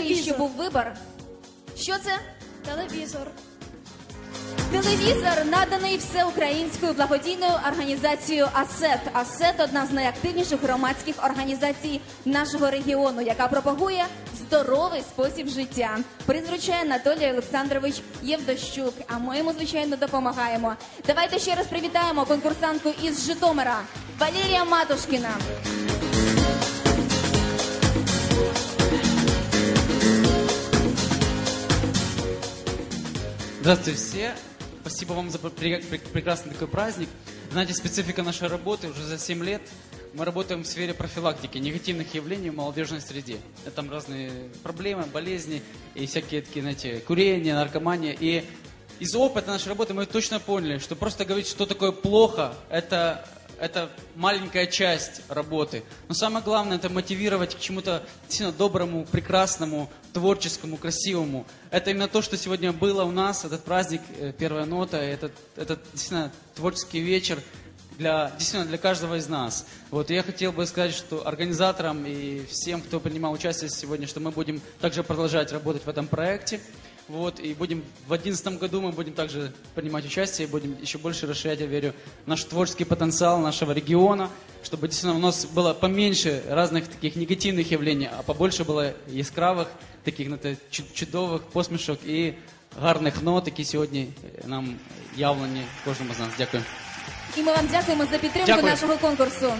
навіщо Телевізор. був вибор? Що це? Телевізор. Телевізор наданий всеукраїнською благодійною організацією АСЕТ. АСЕТ одна з найактивніших громадських організацій нашого регіону, яка пропагує здоровий спосіб життя. Призвичає Анатолій Олександрович Євдощук. А ми йому звичайно допомагаємо. Давайте ще раз привітаємо конкурсантку із Житомира Валерія Матушкіна. Здравствуйте все. Спасибо вам за пре- пре- прекрасный такой праздник. Знаете, специфика нашей работы уже за 7 лет. Мы работаем в сфере профилактики негативных явлений в молодежной среде. Это Там разные проблемы, болезни и всякие такие, знаете, курение, наркомания. И из опыта нашей работы мы точно поняли, что просто говорить, что такое плохо, это, это маленькая часть работы. Но самое главное, это мотивировать к чему-то действительно доброму, прекрасному, творческому, красивому. Это именно то, что сегодня было у нас, этот праздник, э, первая нота, этот, этот действительно творческий вечер для, действительно для каждого из нас. Вот, я хотел бы сказать, что организаторам и всем, кто принимал участие сегодня, что мы будем также продолжать работать в этом проекте. Вот, и будем в 2011 году мы будем также принимать участие, и будем еще больше расширять, я верю, наш творческий потенциал нашего региона, чтобы действительно у нас было поменьше разных таких негативных явлений, а побольше было яскравых, таких знаєте, чу- чудових посмішок і гарних нот, які сьогодні е, нам явлені кожному з нас. Дякую. І ми вам дякуємо за підтримку Дякую. нашого конкурсу.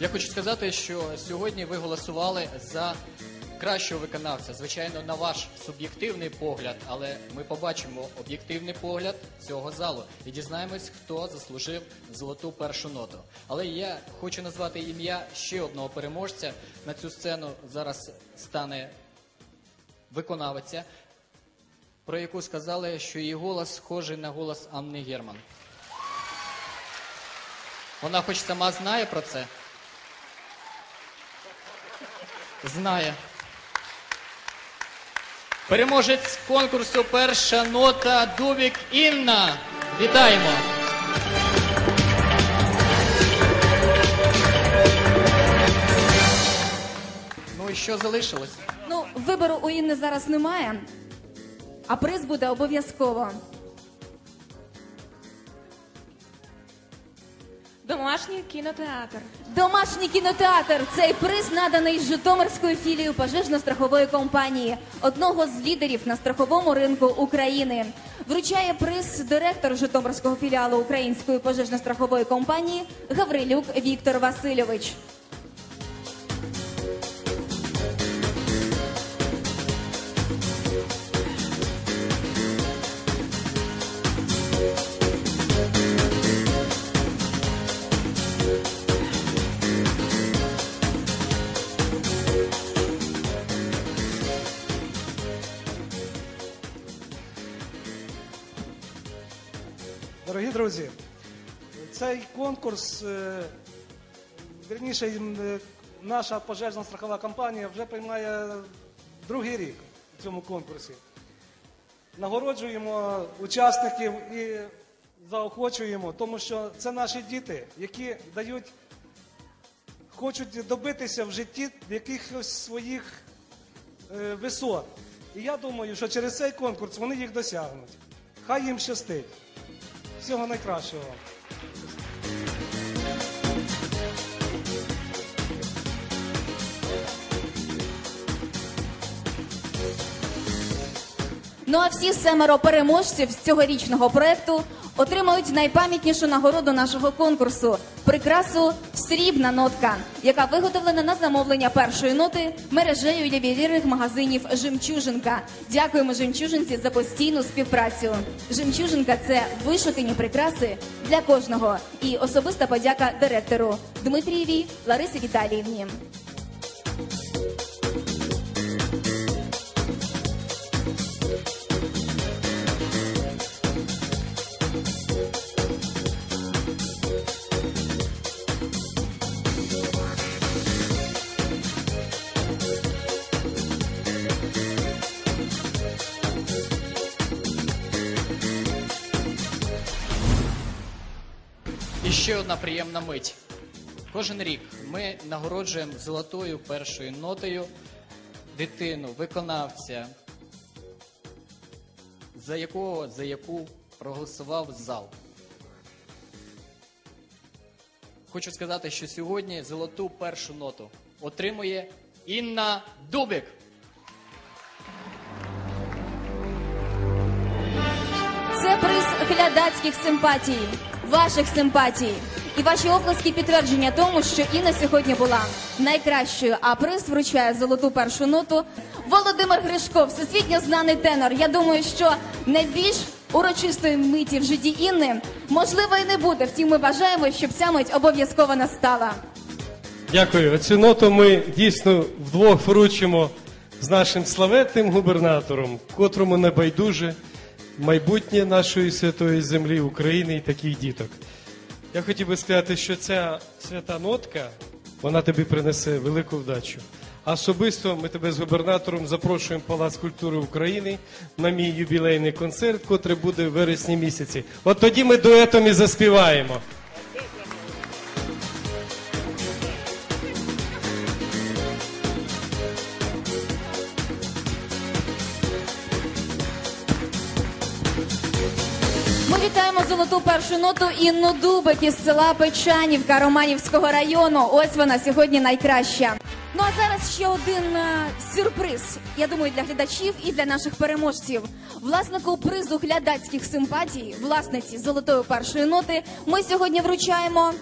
Я хочу сказати, що сьогодні ви голосували за кращого виконавця. Звичайно, на ваш суб'єктивний погляд, але ми побачимо об'єктивний погляд цього залу і дізнаємось, хто заслужив золоту першу ноту. Але я хочу назвати ім'я ще одного переможця. На цю сцену зараз стане виконавиця, про яку сказали, що її голос схожий на голос Анни Герман. Вона хоч сама знає про це. Знає. Переможець конкурсу Перша нота Дубік Інна. Вітаємо! Ну і що залишилось? Ну, вибору у Інни зараз немає, а приз буде обов'язково. Домашній кінотеатр. Домашній кінотеатр. Цей приз наданий Житомирською філією пожежно-страхової компанії, одного з лідерів на страховому ринку України. Вручає приз директор Житомирського філіалу Української пожежно-страхової компанії Гаврилюк Віктор Васильович. Друзі, цей конкурс, е, вірніше, е, наша пожежна страхова компанія вже приймає другий рік у цьому конкурсі. Нагороджуємо учасників і заохочуємо, тому що це наші діти, які дають, хочуть добитися в житті якихось своїх е, висот. І я думаю, що через цей конкурс вони їх досягнуть. Хай їм щастить. Всього найкращого. Ну а всі семеро переможців з цьогорічного проекту отримають найпам'ятнішу нагороду нашого конкурсу прикрасу Срібна нотка, яка виготовлена на замовлення першої ноти мережею ювелірних магазинів Жемчужинка. Дякуємо жемчужинці за постійну співпрацю. Жемчужинка це вишукані прикраси для кожного. І особиста подяка директору Дмитрієвій Ларисі Віталіївні. І ще одна приємна мить. Кожен рік ми нагороджуємо золотою першою нотою дитину, виконавця, за якого за яку проголосував зал. Хочу сказати, що сьогодні золоту першу ноту отримує Інна Дубик. Це приз глядацьких симпатій, ваших симпатій. І ваші оплески підтвердження тому, що Інна сьогодні була найкращою, а приз вручає золоту першу ноту Володимир Гришко, всесвітньо знаний тенор. Я думаю, що найбільш урочистої миті в житті Інни можливо і не буде. Втім, ми бажаємо, щоб ця мить обов'язково настала. Дякую. Цю ноту ми дійсно вдвох вручимо з нашим славетним губернатором, котрому не байдуже майбутнє нашої святої землі України і таких діток. Я хотів би сказати, що ця свята нотка, вона тобі принесе велику вдачу. Особисто ми тебе з губернатором запрошуємо в Палац культури України на мій юбілейний концерт, котрий буде в вересні місяці. От тоді ми дуетом і заспіваємо. Ми вітаємо золоту першу ноту Інну Дубик із села Печанівка Романівського району. Ось вона сьогодні найкраща. Ну а зараз ще один е, сюрприз. Я думаю, для глядачів і для наших переможців. Власнику призу глядацьких симпатій, власниці золотої першої ноти, ми сьогодні вручаємо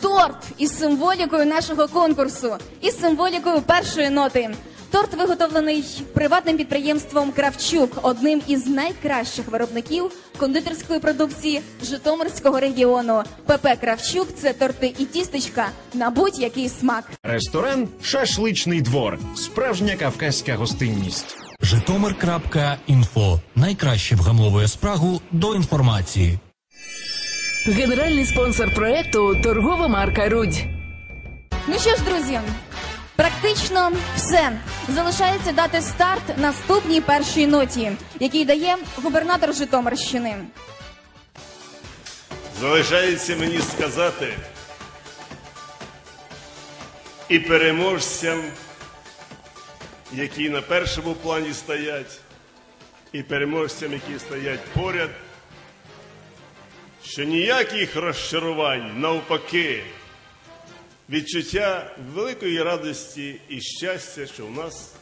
торт із символікою нашого конкурсу, із символікою першої ноти. Торт виготовлений приватним підприємством Кравчук, одним із найкращих виробників кондитерської продукції Житомирського регіону. ПП Кравчук це торти і тістечка на будь-який смак. Ресторан Шашличний двор. Справжня кавказька гостинність. Житомир.інфо найкраще вгамовує спрагу до інформації. Генеральний спонсор проекту торгова марка Рудь. Ну що ж, друзі, практично все. Залишається дати старт наступній першій ноті, який дає губернатор Житомирщини. Залишається мені сказати і переможцям, які на першому плані стоять, і переможцям, які стоять поряд, що ніяких розчарувань, навпаки, відчуття великої радості і щастя, що в нас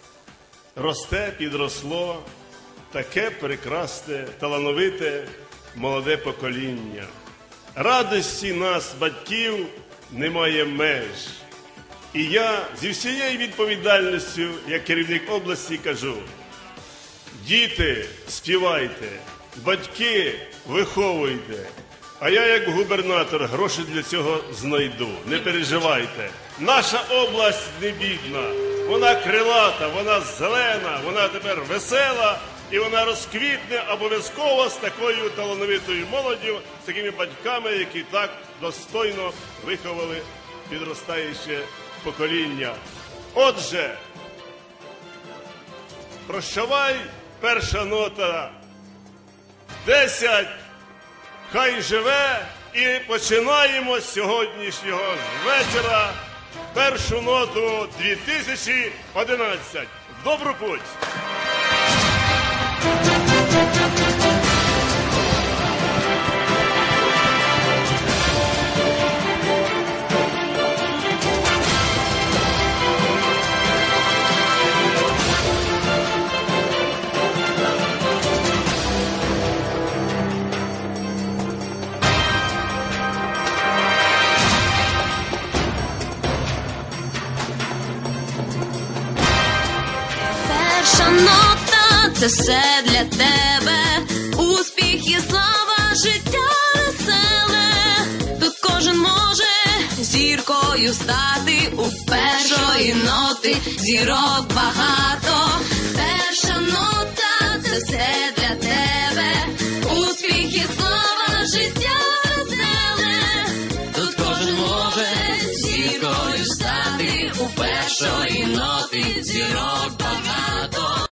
росте, підросло таке прекрасне, талановите молоде покоління. Радості нас, батьків, немає меж. І я зі всією відповідальністю, як керівник області, кажу: діти, співайте, батьки, виховуйте. А я, як губернатор, гроші для цього знайду. Не переживайте. Наша область не бідна, вона крилата, вона зелена, вона тепер весела і вона розквітне обов'язково з такою талановитою молоддю, з такими батьками, які так достойно виховали підростаюче покоління. Отже, прощавай, перша нота. Десять. Хай живе і починаємо з сьогоднішнього ж вечора першу ноту 2011. В добру путь! Це все для тебе. Успіх і слава, життя веселе. Тут кожен може зіркою стати у першої ноти. Зірок багато. Перша нота це все